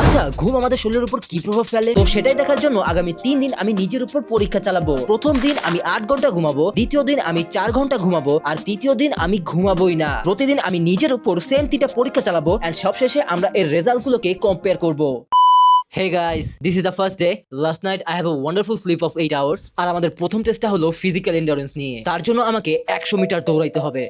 আচ্ছা ঘুম আমাদের শরীরের উপর কি প্রভাব ফেলে? তো সেটাই দেখার জন্য আগামী তিন দিন আমি নিজের উপর পরীক্ষা চালাবো। প্রথম দিন আমি আট ঘণ্টা ঘুমাবো দ্বিতীয় দিন আমি চার ঘণ্টা ঘুমাবো আর তৃতীয় দিন আমি ঘুমাবোই না। প্রতিদিন আমি নিজের উপর সেম তিনটা পরীক্ষা চালাবো এন্ড সবশেষে আমরা এর রেজাল্ট গুলোকে কম্পেয়ার করব। Hey guys, this is the first day. Last night I have a wonderful sleep of 8 hours. আর আমাদের প্রথম টেস্টটা হলো ফিজিক্যাল এন্ডুরেন্স নিয়ে। তার জন্য আমাকে 100 মিটার দৌড়াইতে হবে।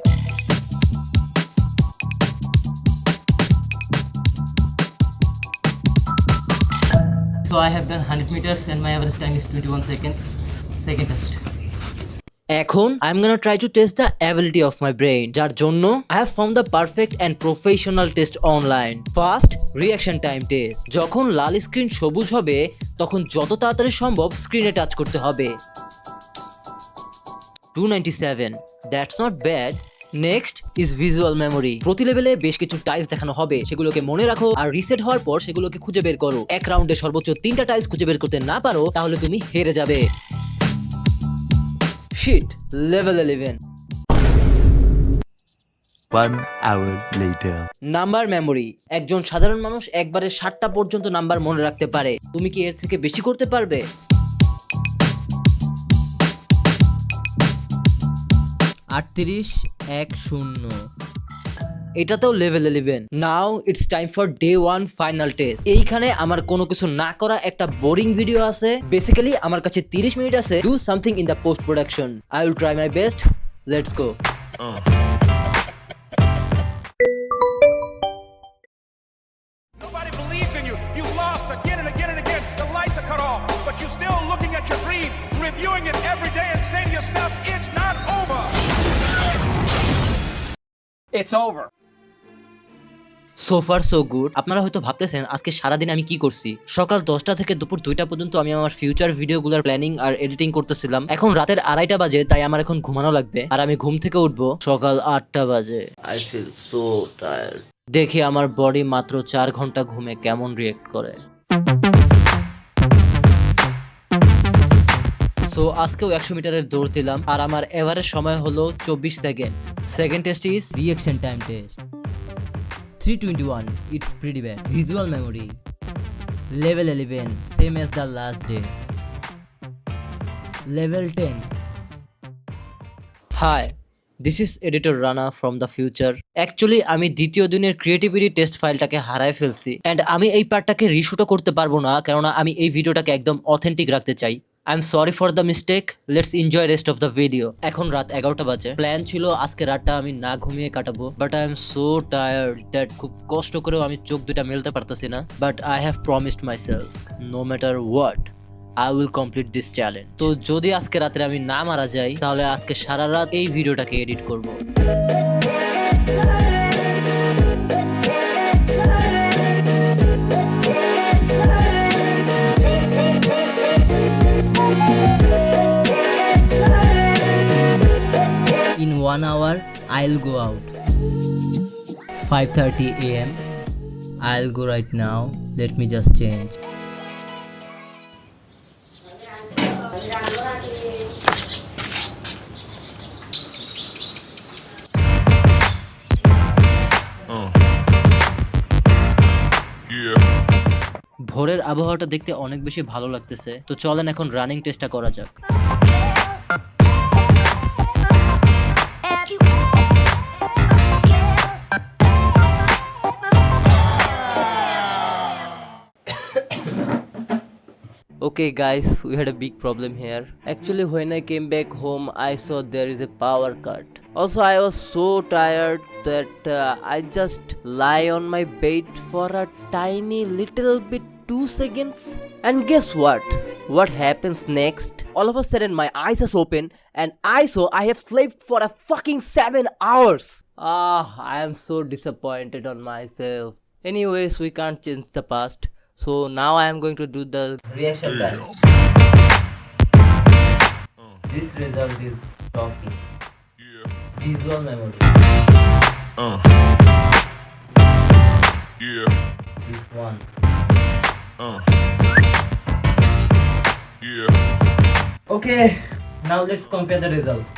So, I have done 100 meters and my average time is 21 seconds. Second test. এখন I am gonna try to test the ability of my brain যার জন্য I have found the perfect and professional test online first reaction time test যখন লাল screen সবুজ হবে, তখন যত তাড়াতাড়ি সম্ভব স্ক্রিনে টাচ করতে হবে। Two ninety seven that's not bad next is visual memory প্রতি লেভেলে বেশ কিছু টাইলস দেখানো হবে সেগুলোকে মনে রাখো আর রিসেট হওয়ার পর সেগুলোকে খুঁজে বের করো। এক রাউন্ডে সর্বোচ্চ তিনটা টাইলস খুঁজে বের করতে না পারো তাহলে তুমি হেরে যাবে। Shit level eleven. Number memory একজন সাধারণ মানুষ একবারে ষাটটা পর্যন্ত নাম্বার মনে রাখতে পারে। তুমি কি এর থেকে বেশি করতে পারবে? আটত্রিশ এক শূন্য। এটাতেও level eleven now it's time for day one final test এইখানে আমার কোনো কিছু না করা একটা বোরিং ভিডিও আছে। বেসিক্যালি আমার কাছে তিরিশ মিনিট আছে। Do something in the post production I will try my best let's go It's over. So far so good আপনারা হয়তো ভাবতেছেন আজকে সারাদিন আমি কি করছি? সকাল দশটা থেকে দুপুর দুইটা পর্যন্ত আমি আমার ফিউচার ভিডিওগুলোর প্ল্যানিং আর এডিটিং করতেছিলাম। এখন রাতের আড়াইটা বাজে তাই আমার এখন ঘুমানো লাগবে। আর আমি ঘুম থেকে উঠবো সকাল আটটা বাজে। আই ফিল সো টায়ার্ড দেখি আমার বডি মাত্র চার ঘণ্টা ঘুমে কেমন রিয়েক্ট করে। সো আজকেও একশো মিটারের দৌড় দিলাম, আর আমার এভারেজ সময় হলো চব্বিশ second second test is Reaction time test. 321. It's pretty bad. Visual memory. Level 11. Same as the last day. Level 10. Hi this is editor Rana from the future actually আমি দ্বিতীয় দিনের ক্রিয়েটিভিটি টেস্ট ফাইলটাকে হারায় ফেলছি and আমি এই পার্টটাকে রিশুটও করতে পারব না, কেননা আমি এই ভিডিওটাকে একদম অথেন্টিক রাখতে চাই I am sorry for the mistake let's enjoy rest of the video এখন রাত এগারোটা বাজে। প্ল্যান ছিল আজকে রাতটা আমি না ঘুমিয়ে কাটাবো but I am so tired that খুব কষ্ট করেও আমি চোখ দুটা মেলতে পারতেছি না। But I have promised myself no matter what I will complete this challenge তো যদি আজকে রাতে আমি না মারা যাই, তাহলে আজকে সারা রাত এই ভিডিওটাকে এডিট করব। One hour I'll go out five thirty A M I'll go right now let me just change ভোরের আবহাওয়াটা দেখতে অনেক বেশি ভালো লাগতেছে। তো চলেন এখন রানিং টেস্টটা করা যাক। Okay, guys, we had a big problem here. Actually, when I came back home, I saw there is a power cut. Also, I was so tired that uh, I just lie on my bed for a tiny little bit two seconds. And guess what? What happens next? All of a sudden, my eyes are open, and I saw I have slept for a fucking seven hours. Ah, I am so disappointed on myself. Anyways, we can't change the past. So now I am going to do the reaction time. This result is shocking. Visual memory. Uh. Yeah, This one. Uh. yeah. Okay, now let's compare the results.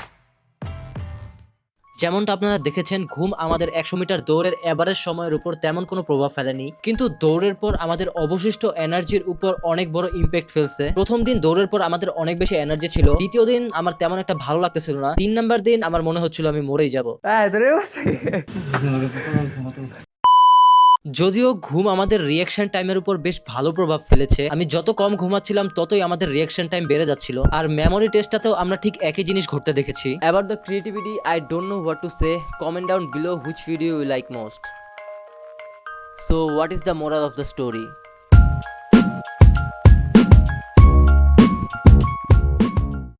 যেমনটা আপনারা দেখেছেন, ঘুম আমাদের একশো metre দৌড়ের এবারের সময়ের উপর তেমন কোনো প্রভাব ফেলেনি। কিন্তু দৌড়ের পর আমাদের অবশিষ্ট এনার্জির উপর অনেক বড় ইম্প্যাক্ট ফেলছে। প্রথম দিন দৌড়ের পর আমাদের অনেক বেশি এনার্জি ছিল। দ্বিতীয় দিন আমার তেমন একটা ভালো লাগতেছিল না। তিন নাম্বার দিন আমার মনে হচ্ছিল আমি মরেই যাব। যদিও ঘুম আমাদের রিয়াকশন টাইমের উপর বেশ ভালো প্রভাব ফেলেছে, আমি যত কম ঘুমাচ্ছিলাম ততই আমাদের রিয়াকশন টাইম বেড়ে যাচ্ছিল। আর মেমোরি টেস্টটাতেও আমরা ঠিক একই জিনিস ঘটতে দেখেছি। About the creativity I don't know what to say comment down below which video you like most so what is the moral of the story